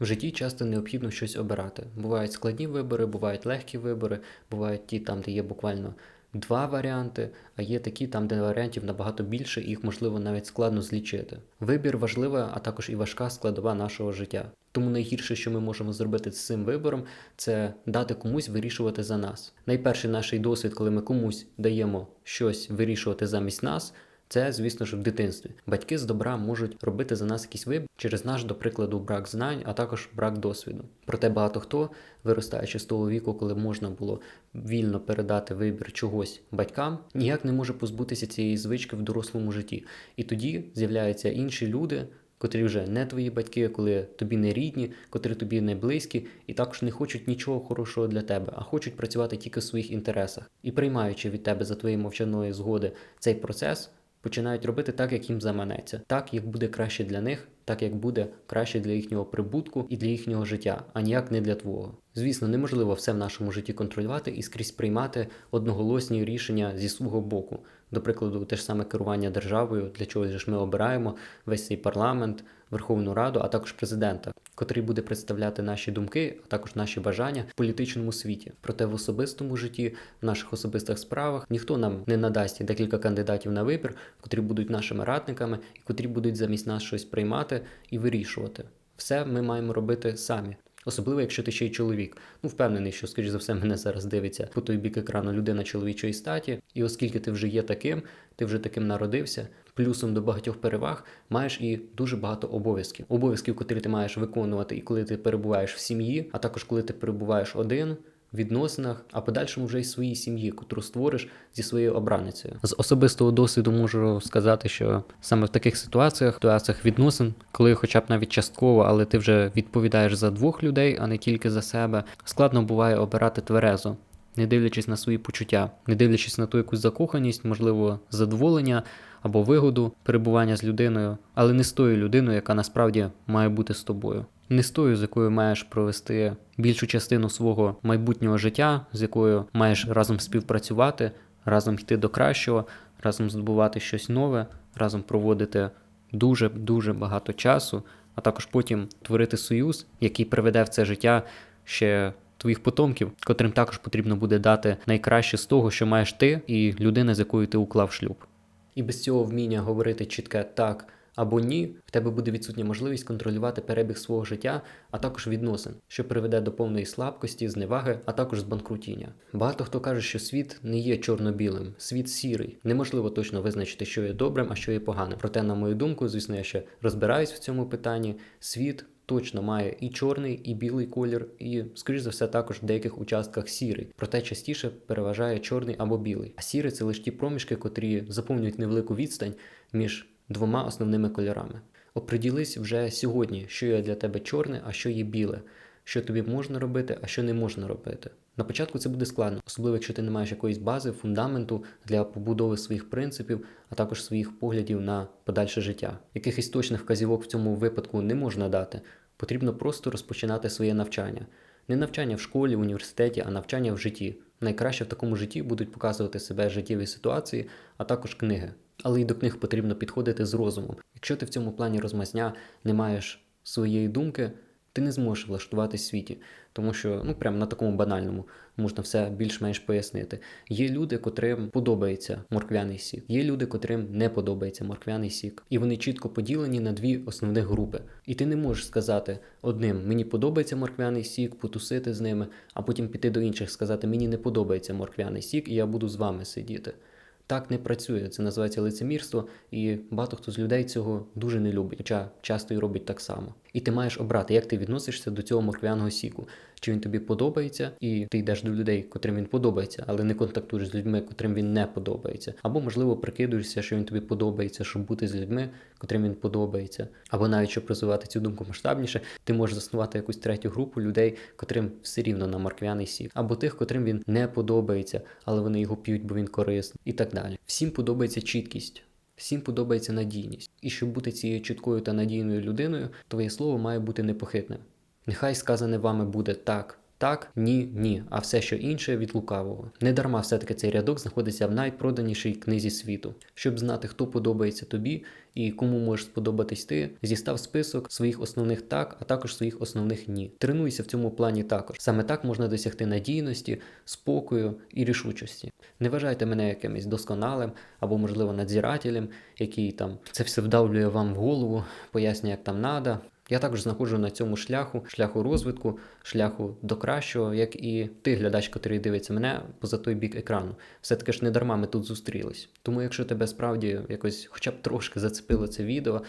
В житті часто необхідно щось обирати. Бувають складні вибори, бувають легкі вибори, бувають ті там, де є буквально два варіанти, а є такі там, де варіантів набагато більше, і їх можливо навіть складно злічити. Вибір важлива, а також і важка складова нашого життя. Тому найгірше, що ми можемо зробити з цим вибором, це дати комусь вирішувати за нас. Найперший наш досвід, коли ми комусь даємо щось вирішувати замість нас. Це, звісно ж, в дитинстві. Батьки з добра можуть робити за нас якийсь вибір через наш, до прикладу, брак знань, а також брак досвіду. Проте багато хто, виростаючи з того віку, коли можна було вільно передати вибір чогось батькам, ніяк не може позбутися цієї звички в дорослому житті. І тоді з'являються інші люди. Котрі вже не твої батьки, коли тобі не рідні, котрі тобі не близькі, і також не хочуть нічого хорошого для тебе, а хочуть працювати тільки в своїх інтересах. І приймаючи від тебе за твоєї мовчаної згоди цей процес, починають робити так, як їм заманеться, так як буде краще для них, так як буде краще для їхнього прибутку і для їхнього життя, а ніяк не для твого. Звісно, неможливо все в нашому житті контролювати і скрізь приймати одноголосні рішення зі свого боку. До прикладу, те ж саме керування державою, для чого ж ми обираємо весь цей парламент, Верховну Раду, а також президента, котрий буде представляти наші думки, а також наші бажання в політичному світі. Проте в особистому житті, в наших особистих справах ніхто нам не надасть декілька кандидатів на вибір, котрі будуть нашими радниками і котрі будуть замість нас щось приймати і вирішувати. Все ми маємо робити самі. Особливо, якщо ти ще й чоловік. Ну, впевнений, що, скоріш за все, мене зараз дивиться по той бік екрану людина чоловічої статі. І оскільки ти вже є таким, ти вже таким народився, плюсом до багатьох переваг маєш і дуже багато обов'язків. Обов'язків, котрі ти маєш виконувати, і коли ти перебуваєш в сім'ї, а також коли ти перебуваєш один. Відносинах, а подальшому вже й своїй сім'ї, котру створиш зі своєю обраницею. З особистого досвіду можу сказати, що саме в таких ситуаціях, ситуаціях відносин, коли, хоча б навіть частково, але ти вже відповідаєш за двох людей, а не тільки за себе, складно буває обирати тверезо, не дивлячись на свої почуття, не дивлячись на ту якусь закоханість, можливо, задоволення або вигоду перебування з людиною, але не з тою людиною, яка насправді має бути з тобою. Не з тою, з якою маєш провести більшу частину свого майбутнього життя, з якою маєш разом співпрацювати, разом йти до кращого, разом здобувати щось нове, разом проводити дуже дуже багато часу, а також потім творити союз, який приведе в це життя ще твоїх потомків, котрим також потрібно буде дати найкраще з того, що маєш ти, і людина, з якою ти уклав шлюб. І без цього вміння говорити чітке так або ні, в тебе буде відсутня можливість контролювати перебіг свого життя, а також відносин, що приведе до повної слабкості, зневаги, а також збанкрутіння. Багато хто каже, що світ не є чорно-білим, світ сірий. Неможливо точно визначити, що є добрим, а що є поганим. Проте, на мою думку, звісно, я ще розбираюсь в цьому питанні. Світ. Точно має і чорний, і білий колір, і, скоріш за все, також в деяких участках сірий. Проте частіше переважає чорний або білий. А сірий це лише ті проміжки, котрі заповнюють невелику відстань між двома основними кольорами. Оприділись вже сьогодні, що є для тебе чорне, а що є біле, що тобі можна робити, а що не можна робити. На початку це буде складно, особливо якщо ти не маєш якоїсь бази, фундаменту для побудови своїх принципів, а також своїх поглядів на подальше життя. Якихось точних вказівок в цьому випадку не можна дати. Потрібно просто розпочинати своє навчання. Не навчання в школі, в університеті, а навчання в житті. Найкраще в такому житті будуть показувати себе життєві ситуації, а також книги. Але й до книг потрібно підходити з розумом. Якщо ти в цьому плані розмазня не маєш своєї думки, ти не зможеш влаштуватись в світі, тому що ну прямо на такому банальному можна все більш-менш пояснити. Є люди, котрим подобається морквяний сік, є люди, котрим не подобається морквяний сік, і вони чітко поділені на дві основних групи. І ти не можеш сказати одним мені подобається морквяний сік, потусити з ними, а потім піти до інших, сказати мені не подобається морквяний сік, і я буду з вами сидіти. Так не працює, це називається лицемірство, і багато хто з людей цього дуже не любить, хоча часто і робить так само. І ти маєш обрати, як ти відносишся до цього морквяного сіку. Чи він тобі подобається, і ти йдеш до людей, котрим він подобається, але не контактуєш з людьми, котрим він не подобається. Або, можливо, прикидуєшся, що він тобі подобається, щоб бути з людьми, котрим він подобається. Або навіть щоб розвивати цю думку масштабніше, ти можеш заснувати якусь третю групу людей, котрим все рівно на морквяний сік, або тих, котрим він не подобається, але вони його п'ють, бо він корисний, і так далі. Всім подобається чіткість. Всім подобається надійність. І щоб бути цією чіткою та надійною людиною, твоє слово має бути непохитним. Нехай сказане вами буде так, Так, ні, ні, а все, що інше від лукавого. Недарма все-таки цей рядок знаходиться в найпроданішій книзі світу. Щоб знати, хто подобається тобі і кому можеш сподобатись ти, зістав список своїх основних так, а також своїх основних ні. Тренуйся в цьому плані також. Саме так можна досягти надійності, спокою і рішучості. Не вважайте мене якимось досконалим або, можливо, надзирателем, який там це все вдавлює вам в голову, пояснює, як там надо. Я також знаходжу на цьому шляху, шляху розвитку, шляху до кращого, як і ти, глядач, який дивиться мене поза той бік екрану. Все-таки ж не дарма ми тут зустрілись. Тому, якщо тебе справді якось, хоча б трошки зацепило це відео,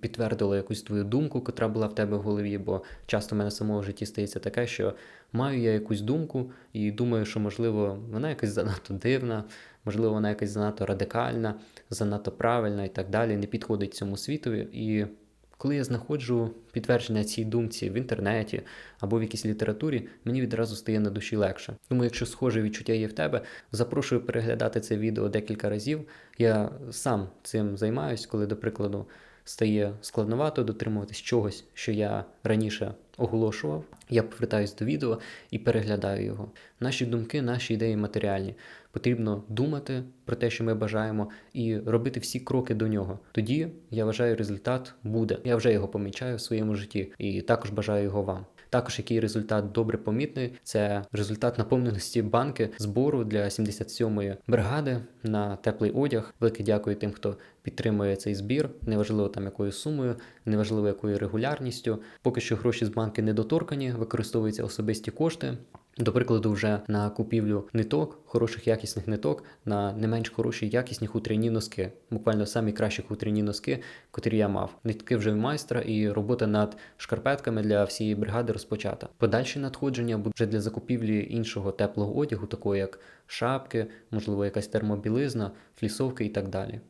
підтвердило якусь твою думку, котра була в тебе в голові, бо часто в мене самого в житті стається таке, що маю я якусь думку і думаю, що можливо вона якась занадто дивна, можливо, вона якась занадто радикальна, занадто правильна і так далі, не підходить цьому світові. І коли я знаходжу підтвердження цій думці в інтернеті або в якійсь літературі, мені відразу стає на душі легше. Тому, якщо схоже відчуття є в тебе, запрошую переглядати це відео декілька разів. Я сам цим займаюсь, коли, до прикладу, стає складновато дотримуватись чогось, що я раніше оголошував. Я повертаюсь до відео і переглядаю його. Наші думки, наші ідеї матеріальні. Потрібно думати про те, що ми бажаємо, і робити всі кроки до нього. Тоді я вважаю, результат буде. Я вже його помічаю в своєму житті, і також бажаю його вам. Також який результат добре помітний, це результат наповненості банки збору для 77-ї бригади на теплий одяг. Велике дякую тим, хто підтримує цей збір. Неважливо там якою сумою, неважливо якою регулярністю. Поки що гроші з банки недоторкані, використовуються особисті кошти. До прикладу, вже на купівлю ниток, хороших якісних ниток, на не менш хороші якісні хутряні носки. Буквально самі кращі хутряні носки, котрі я мав. Нитки вже в майстра, і робота над шкарпетками для всієї бригади розпочата. Подальші надходження будуть вже для закупівлі іншого теплого одягу, такого як шапки, можливо, якась термобілизна, флісовки і так далі.